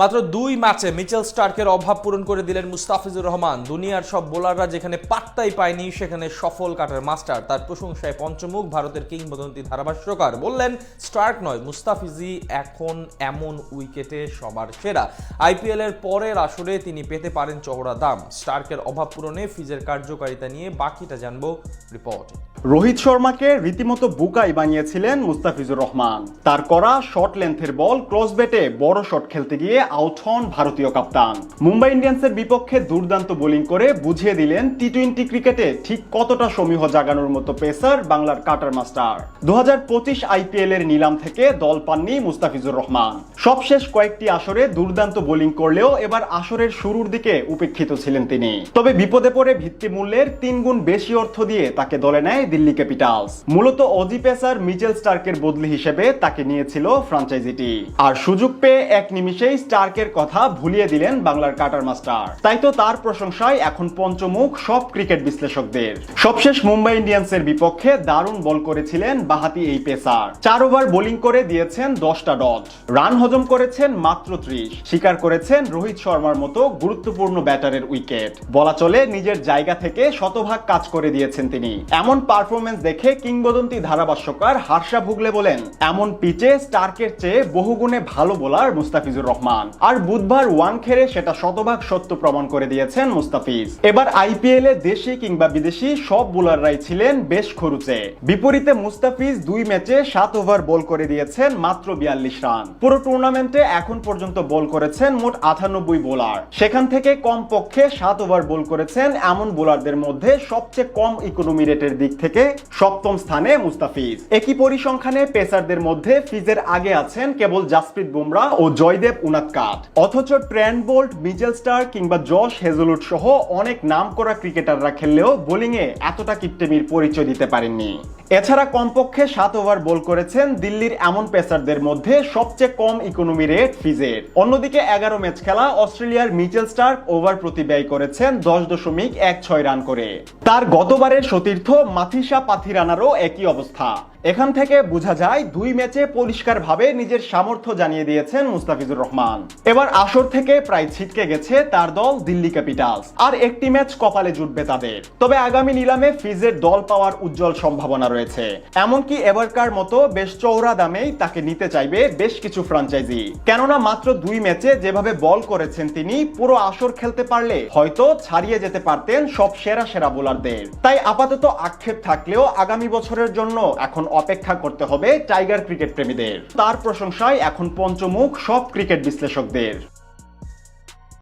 মাত্র দুই ম্যাচে মিচেল স্টার্কের অভাব পূরণ করে দিলেন মুস্তাফিজুর রহমান। দুনিয়ার সব বোলাররা যেখানে পাত্তাই পায়নি, সেখানে সফল কাটার মাস্টার। তার প্রশংসায় পঞ্চমুখ ভারতের কিংবদন্তি ধারাভাষ্যকার বললেন, স্টার্ক নয় মুস্তাফিজি এখন এমন উইকেটে সবার সেরা। আইপিএল এর পরের আসরে তিনি পেতে পারেন চওড়া দাম। স্টার্কের অভাব পূরণে ফিজের কার্যকারিতা নিয়ে বাকিটা জানব রিপোর্ট। রোহিত শর্মাকে রীতিমতো বুকাই বানিয়েছিলেন মুস্তাফিজুর রহমান। তার করা শর্ট লেন্থের বল ক্রস বেটে বড় শট খেলতে গিয়ে আউট হন ভারতীয় কাপ্তান। মুম্বাই ইন্ডিয়ান্সের বিপক্ষে দুর্দান্ত বোলিং করে বুঝিয়ে দিলেন টি টোয়েন্টি ক্রিকেটে ঠিক কতটা সমীহ জাগানোর মতো পেসার বাংলার কাটার মাস্টার। দু হাজার পঁচিশ আইপিএল এর নিলাম থেকে দল পাননি মুস্তাফিজুর রহমান। সবশেষ কয়েকটি আসরে দুর্দান্ত বোলিং করলেও এবার আসরের শুরুর দিকে উপেক্ষিত ছিলেন তিনি। তবে বিপদে পড়ে ভিত্তিমূল্যের তিন গুণ বেশি অর্থ দিয়ে তাকে দলে নেয় দিল্লি ক্যাপিটালস। মূলত অজি পেসার মিচেল স্টার্কের বদলি হিসেবে তাকে নিয়েছিল ফ্রাঞ্চাইজিটি। আর সুযোগ পেয়ে এক নিমিষেই স্টার্কের কথা ভুলিয়ে দিলেন বাংলার কাটার মাস্টার। তাই তো তার প্রশংসায় এখন পঞ্চমুখ সব ক্রিকেট বিশ্লেষকদের। সবশেষ মুম্বাই ইন্ডিয়ান্সের বিপক্ষে দারুণ বল করেছিলেন বাহাতি এই পেসার। চার ওভার বোলিং করে দিয়েছেন দশটা ডট। রান হজম করেছেন মাত্র ত্রিশ। স্বীকার করেছেন রোহিত শর্মার মতো গুরুত্বপূর্ণ ব্যাটারের উইকেট। বলা চলে নিজের জায়গা থেকে শতভাগ কাজ করে দিয়েছেন তিনি। এমন পারফরমেন্স দেখে কিংবদন্তি ধারাভাষ্যকার হার্ষা ভুগলে বলেন, এমন পিচে স্টার্কের চেয়ে বহুগুণে ভালো বোলার মুস্তাফিজুর রহমান। আর বুধবার ওয়ান খেরে সেটা শতভাগ সত্য প্রমাণ করে দিয়েছেন মুস্তাফিজ। এবার আইপিএল এ দেশি কিংবা বিদেশি সব বোলাররাই ছিলেন বেশ খরুচে। বিপরীতে মুস্তাফিজ দুই ম্যাচে সাত ওভার বল করে দিয়েছেন মাত্র বিয়াল্লিশ রান। পুরো টুর্নামেন্টে এখন পর্যন্ত বল করেছেন মোট আটানব্বই বোলার। সেখান থেকে কম পক্ষে সাত ওভার বল করেছেন এমন বোলারদের মধ্যে সবচেয়ে কম ইকোনমি রেটের দিক থেকে সপ্তম স্থানে মুস্তাফিজ। একই পরিসংখ্যানে পেসারদের মধ্যে ফিজের আগে আছেন কেবল জাসপ্রীত বুমরা ও জয়দেব উনাদকাট অথচ ট্রেন্ড বোল্ট, মিচেল স্টার কিংবা জশ হেজলুট সহ অনেক নাম করা ক্রিকেটাররা খেললেও বোলিংয়ে এতটা কিপ্টেমির পরিচয় দিতে পারেননি। এছাড়া কমপক্ষে সাত ওভার বল করেছেন দিল্লির এমন পেসারদের মধ্যে সবচেয়ে কম ইকোনমি রেট ফিজের। অন্যদিকে এগারো ম্যাচ খেলা অস্ট্রেলিয়ার মিচেল স্টার্ক ওভার প্রতি ব্যয় করেছেন দশ দশমিক এক ছয় রান করে। তার গতবারের সতীর্থ মাথিসা পাথিরানারও একই অবস্থা। এখান থেকে বোঝা যায়, দুই ম্যাচে পরিষ্কারভাবে নিজের সামর্থ্য জানিয়ে দিয়েছেন মুস্তাফিজুর রহমান। এবার আসর থেকে প্রায় ছিটকে গেছে তার দল দিল্লি ক্যাপিটালস। আর একটি ম্যাচ কপালে জুটবে তাদের। তবে আগামী নিলামে ফিজের দল পাওয়ার উজ্জ্বল সম্ভাবনা রয়েছে। এমনকি এবারকার মতো বেশ চৌড়া দামেই তাকে নিতে চাইবে বেশ কিছু ফ্রাঞ্চাইজি। কেননা মাত্র দুই ম্যাচে যেভাবে বল করেছেন তিনি, পুরো আসর খেলতে পারলে হয়তো ছাড়িয়ে যেতে পারতেন সব সেরা সেরা বোলারদের। তাই আপাতত আক্ষেপ থাকলেও আগামী বছরের জন্য এখন অপেক্ষা করতে হবে টাইগার ক্রিকেট প্রেমীদের। তার প্রশংসায় এখন পঞ্চমুখ সব ক্রিকেট বিশ্লেষকদের।